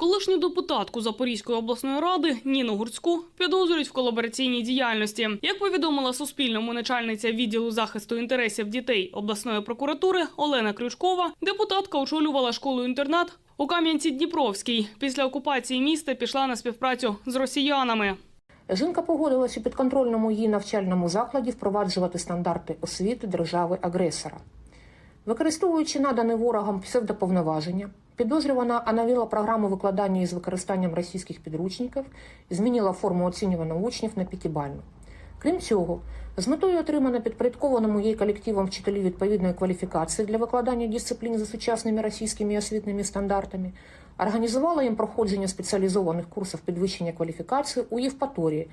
Колишню депутатку Запорізької обласної ради Ніну Гурцьку підозрюють в колабораційній діяльності. Як повідомила Суспільному начальниця відділу захисту інтересів дітей обласної прокуратури Олена Крючкова, депутатка очолювала школу-інтернат у Кам'янці-Дніпровській. Після окупації міста пішла на співпрацю з росіянами. Жінка погодилась у підконтрольному її навчальному закладі впроваджувати стандарти освіти держави-агресора. Використовуючи надане ворогам псевдоповноваження, підозрювана оновила програму викладання із використанням російських підручників змінила форму оцінювання учнів на п'ятибальну. Крім цього, з метою отримання підпорядкованому їй колективом вчителів відповідної кваліфікації для викладання дисциплін за сучасними російськими освітніми стандартами, організувала їм проходження спеціалізованих курсів підвищення кваліфікації у Євпаторії,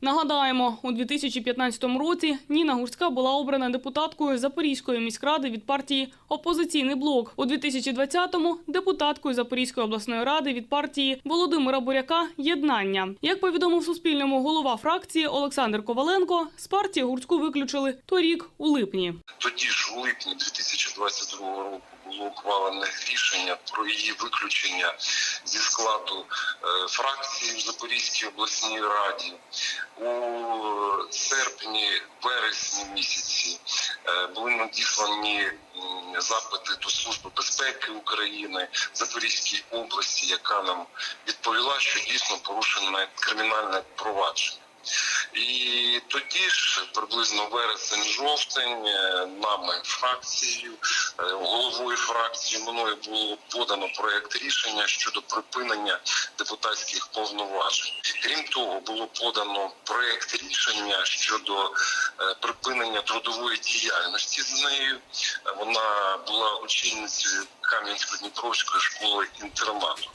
Нагадаємо, у 2015 році Ніна Гурська була обрана депутаткою Запорізької міськради від партії Опозиційний блок. У 2020-му – депутаткою Запорізької обласної ради від партії Володимира Буряка Єднання. Як повідомив Суспільному голова фракції Олександр Коваленко, з партії Гурську виключили торік у липні. Тоді ж у липні 2022 року було ухвалене рішення про її виключення зі складу е, фракції в Запорізькій обласній раді. У серпні, вересні місяці е, були надіслані запити до Служби безпеки України Запорізької області, яка нам відповіла, що дійсно порушене кримінальне провадження. І тоді ж, приблизно вересень-жовтень, е, нами фракцією, е, головою фракції мною було подано проект рішення щодо припинення депутатських повноважень. Крім того, було подано проект рішення щодо е, припинення трудової діяльності з нею. Вона була очільницею Кам'янсько-Дніпровської школи інтернату.